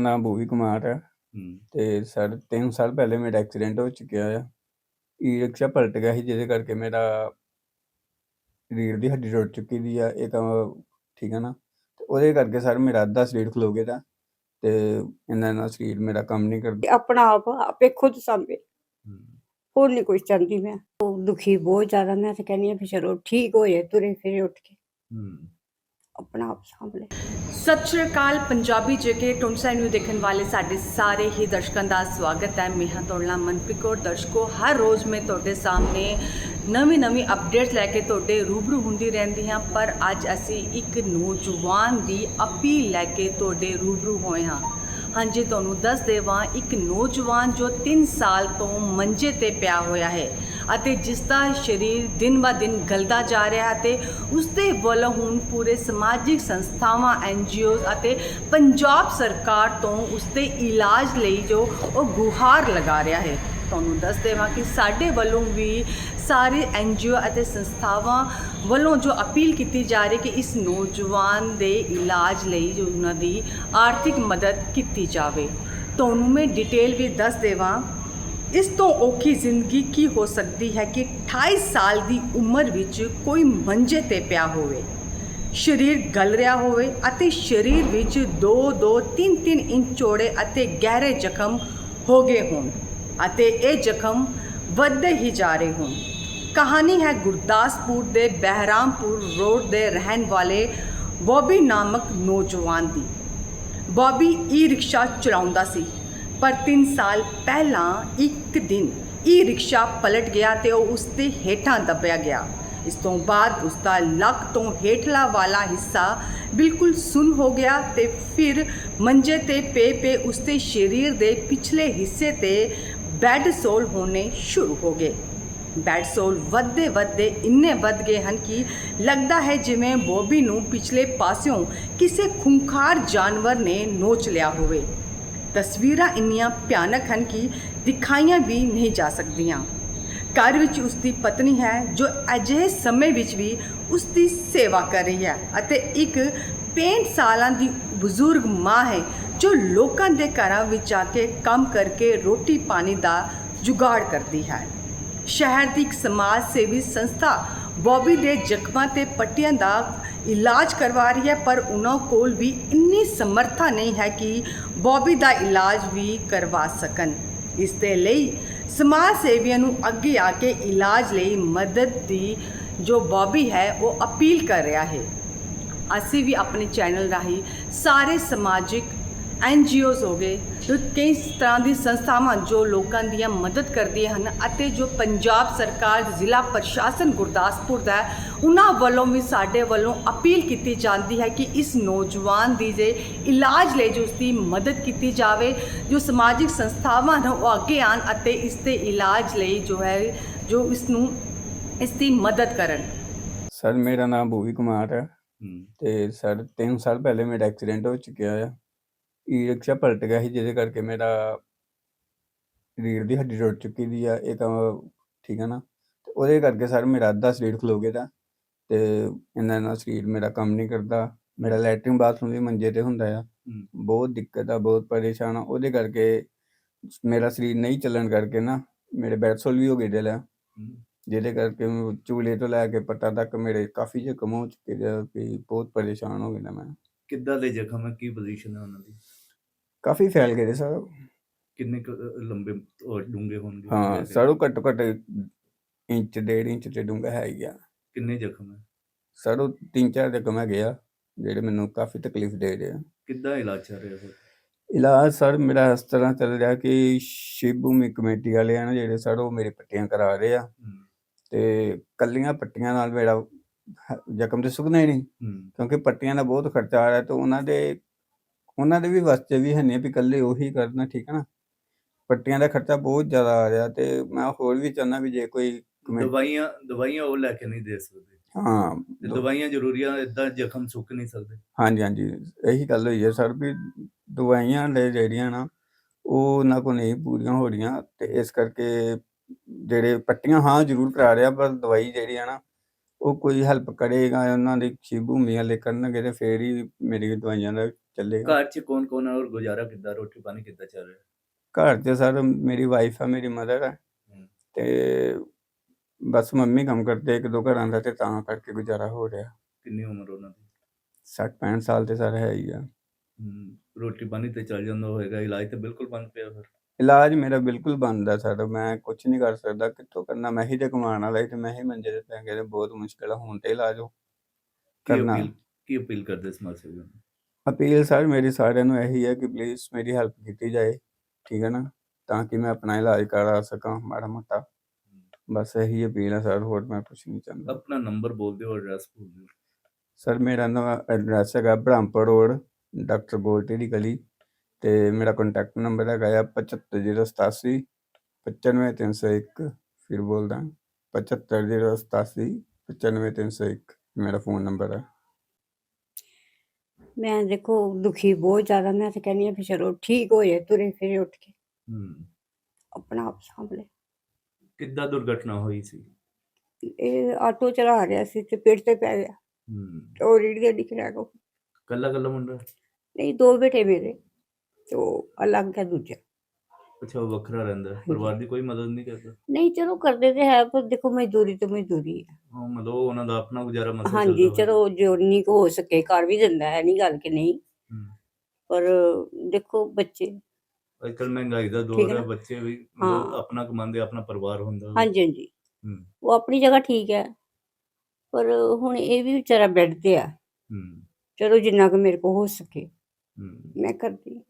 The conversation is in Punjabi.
ਮੇਰਾ ਨਾਮ ਭੂਵੀ ਕੁਮਾਰ ਹੈ ਹੂੰ। ਤੇ ਸਰ 3 ਸਾਲ ਪਹਿਲੇ ਮੇਰਾ ਐਕਸੀਡੈਂਟ ਹੋ ਚੁੱਕਿਆ ਆ। ਈ ਰਿਕਸ਼ਾ ਪਲਟ ਗਿਆ ਸੀ ਜਿਹਦੇ ਕਰਕੇ ਮੇਰਾ ਰੀੜ ਦੀ ਹੱਡੀ ਟੁੱਟ ਚੁੱਕੀ ਦੀ ਆ ਇਹ ਤਾਂ ਠੀਕ ਹੈ ਨਾ। ਤੇ ਉਹਦੇ ਕਰਕੇ ਸਰ ਮੇਰਾ ਅੱਧਾ ਸਰੀਰ ਖਲੋ ਗਿਆ ਦਾ ਤੇ ਇਹਨਾਂ ਨਾਲ ਸਰੀਰ ਮੇਰਾ ਕੰਮ ਨਹੀਂ ਕਰਦਾ। ਆਪਣਾ ਆਪ ਆਪੇ ਖੁਦ ਸਾਂਭੇ। ਹੂੰ। ਹੋਰ ਨਹੀਂ ਕੁਛ ਚਾਹੁੰਦੀ ਮੈਂ। ਉਹ ਦੁਖੀ ਬਹੁਤ ਜ਼ਿਆਦਾ ਮੈਂ ਤਾਂ ਕਹਿੰਦੀ ਹਾਂ ਵੀ ਚਲੋ ਠੀਕ ਹੋ ਜਾਏ ਤੁਰੇ ਫਿਰੇ ਉੱਠ ਕੇ। ਹੂੰ। ਆਪਣਾ ਆਪ ਸਾਂਭ ਲੈ ਸਤਿ ਸ਼੍ਰੀ ਅਕਾਲ, ਪੰਜਾਬੀ ਜੇਕੇ ਟੁੰਸਾ ਨੂੰ ਦੇਖਣ ਵਾਲੇ ਸਾਡੇ ਸਾਰੇ ਹੀ ਦਰਸ਼ਕਾਂ ਦਾ ਸਵਾਗਤ ਹੈ। ਮੈਂ ਹਾਂ ਤੁਹਾਡਾ ਮਨਪ੍ਰੀਤ ਕੌਰ। ਦਰਸ਼ਕੋ, ਹਰ ਰੋਜ਼ ਮੈਂ ਤੁਹਾਡੇ ਸਾਹਮਣੇ ਨਵੀਂ ਨਵੀਂ ਅਪਡੇਟ ਲੈ ਕੇ ਤੁਹਾਡੇ ਰੂਬਰੂ ਹੁੰਦੀ ਰਹਿੰਦੀ ਹਾਂ, ਪਰ ਅੱਜ ਅਸੀਂ ਇੱਕ ਨੌਜਵਾਨ ਦੀ ਅਪੀਲ ਲੈ ਕੇ ਤੁਹਾਡੇ ਰੂਬਰੂ ਹੋਏ ਹਾਂ। ਹਾਂਜੀ, ਤੁਹਾਨੂੰ ਦੱਸ ਦੇਵਾਂ, ਇੱਕ ਨੌਜਵਾਨ ਜੋ 3 ਸਾਲ ਤੋਂ ਮੰਜੇ ਤੇ ਪਿਆ ਹੋਇਆ ਹੈ। ਅਤੇ ਜਿਸ ਦਾ ਸਰੀਰ ਦਿਨ ਬ ਦਿਨ ਗਲਦਾ ਜਾ ਰਿਹਾ ਅਤੇ ਤੇ ਉਸ ਦੇ ਵੱਲੋਂ ਹੁਣ ਪੂਰੇ ਸਮਾਜਿਕ ਸੰਸਥਾਵਾਂ ਐਨਜੀਓਜ਼ ਅਤੇ ਪੰਜਾਬ ਸਰਕਾਰ ਤੋਂ ਉਸ ਦੇ ਇਲਾਜ ਲਈ ਜੋ ਉਹ ਗੁਹਾਰ ਲਗਾ ਰਿਹਾ ਹੈ। ਤੁਹਾਨੂੰ ਦੱਸ ਦੇਵਾਂ ਕਿ ਸਾਡੇ ਵੱਲੋਂ ਵੀ ਸਾਰੇ ਐਨਜੀਓ ਅਤੇ ਸੰਸਥਾਵਾਂ ਵੱਲੋਂ ਜੋ ਅਪੀਲ ਕੀਤੀ ਜਾ ਰਹੀ ਕਿ ਇਸ ਨੌਜਵਾਨ ਦੇ ਇਲਾਜ ਲਈ ਜੋ ਉਹਨਾਂ ਦੀ ਆਰਥਿਕ ਮਦਦ ਕੀਤੀ ਜਾਵੇ। ਤੁਹਾਨੂੰ ਮੈਂ ਡਿਟੇਲ ਵੀ ਦੱਸ ਦੇਵਾਂ। ਇਸ ਤੋਂ ਔਖੀ ਜ਼ਿੰਦਗੀ ਕੀ ਹੋ ਸਕਦੀ ਹੈ ਕਿ 28 ਸਾਲ ਦੀ ਉਮਰ ਵਿੱਚ ਕੋਈ ਮੰਜੇ ਤੇ ਪਿਆ ਹੋਵੇ? ਸਰੀਰ ਗਲ ਰਿਹਾ ਹੋਵੇ ਅਤੇ ਸਰੀਰ ਵਿੱਚ 2-2 3-3 ਇੰਚ ਚੌੜੇ ਅਤੇ ਗਹਿਰੇ ਜ਼ਖਮ ਹੋ ਗਏ ਹੋਣ ਅਤੇ ਇਹ ਜ਼ਖਮ ਵੱਧਦੇ ਹੀ ਜਾ ਰਹੇ ਹੋਣ। ਕਹਾਣੀ ਹੈ ਗੁਰਦਾਸਪੁਰ ਦੇ ਬਹਿਰਾਮਪੁਰ ਰੋਡ ਦੇ ਰਹਿਣ ਵਾਲੇ ਬੋਬੀ ਨਾਮਕ ਨੌਜਵਾਨ ਦੀ। ਬੋਬੀ ਈ ਰਿਕਸ਼ਾ ਚਲਾਉਂਦਾ ਸੀ। ਪਰ 3 ਸਾਲ ਪਹਿਲਾਂ ਇੱਕ ਦਿਨ ਈ ਰਿਕਸ਼ਾ ਪਲਟ ਗਿਆ ਤੇ ਉਹ ਉਸ ਦੇ ਹੇਠਾਂ ਦੱਬਿਆ ਗਿਆ। ਇਸ ਤੋਂ ਬਾਅਦ ਉਸ ਦਾ ਲੱਕ ਤੋਂ ਹੇਠਲਾ ਵਾਲਾ ਹਿੱਸਾ ਬਿਲਕੁਲ ਸੁੰਨ ਹੋ ਗਿਆ ਤੇ ਫਿਰ ਮੰਜੇ ਤੇ ਪੇ ਪੇ ਉਸ ਦੇ ਸਰੀਰ ਦੇ ਪਿਛਲੇ ਹਿੱਸੇ ਤੇ ਬੈੱਡ ਸੋਲ ਹੋਣੇ ਸ਼ੁਰੂ ਹੋ ਗਏ। ਬੈੱਡ ਸੋਲ ਵੱਧਦੇ ਵੱਧਦੇ ਇੰਨੇ ਵੱਧ ਗਏ ਹਨ ਕਿ ਲੱਗਦਾ ਹੈ ਜਿਵੇਂ ਬੋਬੀ ਨੂੰ ਪਿਛਲੇ ਪਾਸਿਓਂ ਕਿਸੇ ਖੁੰਖਾਰ ਜਾਨਵਰ ਨੇ ਨੋਚ ਲਿਆ ਹੋਵੇ। ਤਸਵੀਰਾਂ ਇੰਨੀਆਂ ਭਿਆਨਕ ਹਨ ਕਿ ਦਿਖਾਈਆਂ ਵੀ ਨਹੀਂ ਜਾ ਸਕਦੀਆਂ। ਘਰ ਵਿੱਚ ਉਸ ਦੀ ਪਤਨੀ ਹੈ, ਜੋ ਅਜਿਹੇ ਸਮੇਂ ਵਿੱਚ ਵੀ ਉਸ ਦੀ ਸੇਵਾ ਕਰ ਰਹੀ ਹੈ ਅਤੇ ਇੱਕ 65 ਸਾਲਾਂ ਦੀ ਬਜ਼ੁਰਗ ਮਾਂ ਹੈ, ਜੋ ਲੋਕਾਂ ਦੇ ਘਰਾਂ ਵਿੱਚ ਆ ਕੇ ਕੰਮ ਕਰਕੇ ਰੋਟੀ ਪਾਣੀ ਦਾ ਜੁਗਾੜ ਕਰਦੀ ਹੈ। ਸ਼ਹਿਰ ਦੀ ਇੱਕ ਸਮਾਜ ਸੇਵੀ ਸੰਸਥਾ ਬੋਬੀ ਦੇ ਜ਼ਖਮਾਂ ਤੇ ਪੱਟੀਆਂ ਦਾ ਇਲਾਜ ਕਰਵਾ ਰਹੀ ਹੈ, ਪਰ ਉਹਨਾਂ ਕੋਲ ਵੀ ਇੰਨੀ ਸਮਰੱਥਾ ਨਹੀਂ ਹੈ ਕਿ ਬੋਬੀ ਦਾ ਇਲਾਜ ਵੀ ਕਰਵਾ ਸਕਣ। ਇਸ ਦੇ ਲਈ ਸਮਾਜ ਸੇਵੀਆਂ ਨੂੰ ਅੱਗੇ ਆ ਕੇ ਇਲਾਜ ਲਈ ਮਦਦ ਦੀ ਜੋ ਬੋਬੀ ਹੈ, ਉਹ ਅਪੀਲ ਕਰ ਰਿਹਾ ਹੈ। ਅਸੀਂ ਵੀ ਆਪਣੇ ਚੈਨਲ ਰਾਹੀਂ ਸਾਰੇ ਸਮਾਜਿਕ ਐਨਜੀਓਜ਼ ਹੋ ਗਏ ਜੋ ਕਈ ਤਰ੍ਹਾਂ ਦੀ ਸੰਸਥਾਵਾਂ ਜੋ ਲੋਕਾਂ ਦੀਆਂ ਮਦਦ ਕਰਦੀਆਂ ਹਨ ਅਤੇ ਜੋ ਪੰਜਾਬ ਸਰਕਾਰ ਜ਼ਿਲ੍ਹਾ ਪ੍ਰਸ਼ਾਸਨ ਗੁਰਦਾਸਪੁਰ ਦਾ ਹੈ, ਉਹਨਾਂ ਵੱਲੋਂ ਵੀ ਸਾਡੇ ਵੱਲੋਂ ਅਪੀਲ ਕੀਤੀ ਜਾਂਦੀ ਹੈ ਕਿ ਇਸ ਨੌਜਵਾਨ ਦੀ ਜੇ ਇਲਾਜ ਲਈ ਜੋ ਉਸ ਦੀ ਮਦਦ ਕੀਤੀ ਜਾਵੇ ਜੋ ਸਮਾਜਿਕ ਸੰਸਥਾਵਾਂ ਹਨ ਉਹ ਅੱਗੇ ਆਉਣ ਅਤੇ ਇਸ ਦੇ ਇਲਾਜ ਲਈ ਜੋ ਹੈ ਜੋ ਇਸ ਨੂੰ ਇਸ ਦੀ ਮਦਦ ਕਰਨ। ਸਰ ਮੇਰਾ ਨਾਮ ਭੂਵੀ ਕੁਮਾਰ ਹੈ ਹੂੰ। ਤੇ ਸਰ 3 ਸਾਲ ਪਹਿਲੇ ਮੇਰਾ ਐਕਸੀਡੈਂਟ ਹੋ ਚੁੱਕਿਆ ਆ। ਈ ਰਿਕਸ਼ਾ ਪਲਟ ਗਿਆ ਸੀ ਜਿਹਦੇ ਕਰਕੇ ਮੇਰਾ ਰੀੜ ਦੀ ਹੱਡੀ ਟੁੱਟ ਚੁੱਕੀ ਦੀ ਆ ਇਹ ਤਾਂ ਠੀਕ ਹੈ ਨਾ। ਤੇ ਉਹਦੇ ਕਰਕੇ ਸਰ ਮੇਰਾ ਅੱਧਾ ਸਰੀਰ ਖਲੋ ਗਿਆ ਦਾ ਤੇ ਇਹਨਾਂ ਨਾਲ ਸਰੀਰ ਮੇਰਾ ਕੰਮ ਨਹੀਂ ਕਰਦਾ। ਮੇਰਾ ਲੈਟਰਿੰਗ ਬਾਥਰੂਮ ਵੀ ਮੰਜੇ ਤੇ ਹੁੰਦਾ ਆ। ਹੂੰ। ਬਹੁਤ ਦਿੱਕਤ ਆ ਬਹੁਤ ਪਰੇਸ਼ਾਨ ਆ। ਉਹਦੇ ਕਰਕੇ ਮੇਰਾ ਸਰੀਰ ਨਹੀਂ ਚੱਲਣ ਕਰਕੇ ਨਾ ਮੇਰੇ ਬੈਡਸੋਲ ਵੀ ਹੋ ਗਏ ਦਿਲ ਆ ਹੂੰ। ਜਿਹਦੇ ਕਰਕੇ ਮੈਂ ਚੂਲੇ ਤੋਂ ਲੈ ਕੇ ਪੱਟਾਂ ਤੱਕ ਮੇਰੇ ਕਾਫੀ ਜ਼ਖਮ ਹੋ ਚੁੱਕੇ ਦੇ ਆ ਕਿ ਬਹੁਤ ਪਰੇਸ਼ਾਨ ਹੋ ਗਿਆ ਮੈਂ। ਕਿੱਦਾਂ ਦੇ ਜ਼ਖਮ ਹੈ ਕੀ ਪੋਜੀਸ਼ਨ ਹੈ ਉਹਨਾਂ ਦੀ? ਕਾਫੀ ਫੈਲ ਗਏ ਸਰ। ਕਿੰਨੇ ਕੁ, ਅ, ਲੰਬੇ ਡੂੰਘੇ ਹੋਣਗੇ ਹਾਂ ਵੈਸੇ? ਸਰ ਉਹ ਘੱਟੋ ਘੱਟ ਇੰਚ ਡੇਢ ਇੰਚ ਤੇ ਡੂੰਘਾ ਹੈ ਗਿਆ ਕਿੰਨੇ ਜ਼ਖਮ ਹੈ? ਸਰ ਉਹ ਤਿੰਨ ਚਾਰ ਜ਼ਖਮ ਹੈਗੇ ਆ ਜਿਹੜੇ ਮੈਨੂੰ ਕਾਫੀ ਤਕਲੀਫ ਦੇ ਰਹੇ ਆ। ਕਿੱਦਾਂ ਇਲਾਜ ਚੱਲ ਰਿਹਾ ਹੈ ਇਲਾਜ ਸਰ ਮੇਰਾ ਇਸ ਤਰ੍ਹਾਂ ਚੱਲ ਰਿਹਾ ਕਿ ਸ਼ਿਵ ਭੂਮੀ ਕਮੇਟੀ ਵਾਲੇ ਆ ਨਾ ਜਿਹੜੇ ਸਰ ਉਹ ਮੇਰੇ ਪੱਟੀਆਂ ਕਰਾ ਰਹੇ ਆ। ਹੂੰ। ਤੇ ਕੱਲੀਆਂ ਪੱਟੀਆਂ ਨਾਲ ਮੇਰਾ ਹ- ਜ਼ਖਮ ਤੇ ਸੁੱਕਣਾ ਹੀ ਨਹੀਂ। ਹੂੰ। ਕਿਉਂਕਿ ਪੱਟੀਆਂ ਦਾ ਬਹੁਤ ਖਰਚਾ ਆ ਰਿਹਾ ਤੇ ਉਹਨਾਂ ਦੇ ਉਹਨਾਂ ਦੇ ਵੀ ਵਾਸਤੇ ਵੀ ਹੈ ਨਹੀਂ ਵੀ ਇਕੱਲੇ ਉਹੀ ਕਰਨਾ ਠੀਕ ਹੈ ਨਾ? ਪੱਟੀਆਂ ਦਾ ਖਰਚਾ ਬਹੁਤ ਜ਼ਿਆਦਾ ਆ ਰਿਹਾ ਤੇ ਮੈਂ ਹੋਰ ਵੀ ਚਾਹੁੰਦਾ ਵੀ ਜੇ ਕੋਈ ਕਮੇ- ਦਵਾਈਆਂ ਦਵਾਈਆਂ ਉਹ ਲੈ ਕੇ ਨਹੀਂ ਦੇ ਸਕਦੇ। ਹਾਂ ਤੇ ਦੋ- ਦਵਾਈਆਂ ਜ਼ਰੂਰੀਆਂ ਇਦਾਂ ਜ਼ਖਮ ਸੁੱਕ ਨਹੀਂ ਸਕਦੇ। ਹਾਂਜੀ ਹਾਂਜੀ ਇਹੀ ਗੱਲ ਹੋਈ ਹੈ ਸਰ ਵੀ ਦਵਾਈਆਂ ਲੈ ਜਿਹੜੀਆਂ ਨਾ ਉਹ ਉਹਨਾਂ ਕੋਲ ਨਹੀਂ ਪੂਰੀਆਂ ਹੋ ਰਹੀਆਂ ਤੇ ਇਸ ਕਰਕੇ ਜਿਹੜੇ ਪੱਟੀਆਂ ਹਾਂ ਜ਼ਰੂਰ ਕਰਾ ਰਿਹਾ ਪਰ ਦਵਾਈ ਜਿਹੜੀ ਆ ਨਾ ਉਹ ਕੋਈ ਹੈਲਪ ਕਰੇਗਾ ਉਹਨਾਂ ਦੀ ਖੀ ਭੂਮੀ ਵਾਲੇ ਕਰਨਗੇ ਤੇ ਫੇਰ ਹੀ ਮੇਰੀ ਦਵਾਈਆਂ ਦਾ ਚੱਲੇਗਾ। ਘਰ 'ਚ ਕੌਣ ਕੌਣ ਹੈ ਔਰ ਗੁਜ਼ਾਰਾ ਕਿੱਦਾਂ ਰੋਟੀ ਪਾਣੀ ਕਿੱਦਾਂ ਚੱਲ ਰਿਹਾ? ਘਰ 'ਚ ਸਰ ਮੇਰੀ ਵਾਈਫ ਆ ਮੇਰੀ ਮਦਰ ਆ। ਤੇ ਬਸ ਮੰਮੀ ਕੰਮ ਕਰਦੇ ਇੱਕ ਦੋ ਘਰਾਂ ਦਾ ਤੇ ਤਾਂ ਕਰਕੇ ਗੁਜ਼ਾਰਾ ਹੋ ਰਿਹਾ। ਕਿੰਨੀ ਉਮਰ ਉਹਨਾਂ ਦੀ? 60 65 ਸਾਲ ਤੇ ਸਰ ਹੈ ਹੀ ਆ। ਰੋਟੀ ਪਾਣੀ ਤੇ ਚੱਲ ਜਾਂਦਾ ਹੋਏਗਾ ਇਲਾਜ ਤੇ ਬਿਲਕੁਲ ਬੰਦ ਪਿਆ ਫਿਰ। ਇਲਾਜ ਮੇਰਾ ਬਿਲਕੁਲ ਬੰਦ ਆ ਸਰ ਮੈਂ ਕੁਝ ਨਹੀਂ ਕਰ ਸਕਦਾ ਕਿੱਥੋਂ ਕਰਨਾ? ਮੈਂ ਹੀ ਤੇ ਕਮਾਉਣ ਵਾਲਾ ਹੀ ਤੇ ਮੈਂ ਹੀ ਮੰਜੇ ਤੇ ਪੈ ਗਿਆ ਤੇ ਬਹੁਤ ਮੁਸ਼ਕਿਲ ਆ ਹੁਣ ਤੇ ਇਲਾਜ ਹੋ ਕੀ ਕਰਨਾ। ਅਪੀਲ ਕੀ ਅਪੀਲ ਕਰਦੇ ਸਮਾਜ ਸੇਵੀਆਂ ਨੂੰ ਅਪੀਲ ਸਰ ਮੇਰੀ ਸਾਰਿਆਂ ਨੂੰ ਇਹੀ ਹੈ ਕਿ ਪਲੀਜ਼ ਮੇਰੀ ਹੈਲਪ ਕੀਤੀ ਜਾਏ ਠੀਕ ਹੈ ਨਾ? ਤਾਂ ਕਿ ਮੈਂ ਆਪਣਾ ਇਲਾਜ ਕਰਾ ਸਕਾਂ ਮਾੜਾ ਮੋਟਾ। ਬਸ ਇਹੀ ਅਪੀਲ ਹੈ ਸਰ ਹੋਰ ਮੈਂ ਕੁਝ ਨਹੀਂ ਚਾਹੁੰਦਾ। ਆਪਣਾ ਨੰਬਰ ਬੋਲ ਦਿਓ ਐਡਰੈਸ ਬੋਲ ਦਿਓ। ਸਰ ਮੇਰਾ ਨਵਾਂ ਐਡਰੈਸ ਹੈਗਾ ਬ੍ਰਹਮਪੁਰ ਰੋਡ ਡਾਕਟਰ ਗੋਲਟੀ ਦੀ ਗਲੀ। ਤੇ ਮੇਰਾ ਕੰਟੈਕਟ ਨੰਬਰ ਹੈਗਾ ਆ 75087 95301 ਫਿਰ ਬੋਲਦਾ 75087 95301 ਮੇਰਾ ਫੋਨ ਨੰਬਰ ਹੈ। ਮੈਂ ਦੇਖੋ ਦੁਖੀ ਬਹੁਤ ਜ਼ਿਆਦਾ ਮੈਂ ਤਾਂ ਕਹਿੰਦੀ ਆ ਵੀ ਚਲੋ ਠੀਕ ਹੋ ਜਾਏ ਤੁਰੇ ਫਿਰੇ ਉੱਠ ਕੇ। ਹੂੰ। ਆਪਣਾ ਆਪ ਸਾਂਭਲੇ ਕਿੱਦਾਂ ਦੁਰਘਟਨਾ ਹੋਈ ਸੀ? ਇਹ ਆਟੋ ਚਲਾ ਰਿਹਾ ਸੀ ਤੇ ਪੇੜ ਤੇ ਪੈ ਗਿਆ। ਹੂੰ। ਉਹ ਰੀੜ ਦੇ ਦਿਖ ਰਿਹਾ। ਕੋ ਕੱਲਾ ਕੱਲਾ ਮੁੰਡਾ? ਨਹੀਂ ਦੋ ਬੇਟੇ ਮੇਰੇ। ਤੇ ਉਹ ਅਲੱਗ ਹੈ ਦੂਜਾ। ਅੱਛਾ ਉਹ ਵੱਖਰਾ ਰਹਿੰਦਾ ਹੈ। ਪਰਿਵਾਰ ਦੀ ਕੋਈ ਮਦਦ ਨਹੀਂ ਕਰਦਾ? ਨਹੀਂ ਚਲੋ ਕਰਦੇ ਤੇ ਹੈ ਪਰ ਦੇਖੋ ਮਜ਼ਦੂਰੀ ਤੇ ਮਜ਼ਦੂਰੀ ਹੈ। ਉਹ ਮਤਲਬ ਉਹ ਉਹਨਾਂ ਦਾ ਆਪਣਾ ਗੁਜ਼ਾਰਾ ਮਸਲਾ ਹਾਂਜੀ ਚਲੋ ਜਿੰਨੀ ਕੁ ਹੋ ਸਕੇ ਕਰ ਵੀ ਦਿੰਦਾ ਹੈ ਨਹੀਂ ਗੱਲ ਕਿ ਨਹੀਂ। ਪਰ ਦੇਖੋ ਬੱਚੇ। ਅੱਜ ਕੱਲ ਮਹਿੰਗਾਈ ਦਾ ਠੀਕ ਦੌਰ ਹੈ ਹੈ ਨਾ? ਬੱਚੇ ਵੀ ਮਤਲਬ ਹਾਂ। ਆਪਣਾ ਕਮਾਉਂਦੇ ਆਪਣਾ ਪਰਿਵਾਰ ਹੁੰਦਾ। ਹਾਂਜੀ ਹਾਂਜੀ। ਉਹ ਆਪਣੀ ਜਗ੍ਹਾ ਠੀਕ ਹੈ ਪਰ ਹੁਣ ਇਹ ਵੀ ਵਿਚਾਰਾ ਬੈੱਡ ਤੇ ਆ। ਹੂੰ। ਚਲੋ ਜਿੰਨਾ ਕੁ ਮੇਰੇ ਕੋ ਹੋ ਸਕੇ। ਮੈਂ ਕਰਦੀ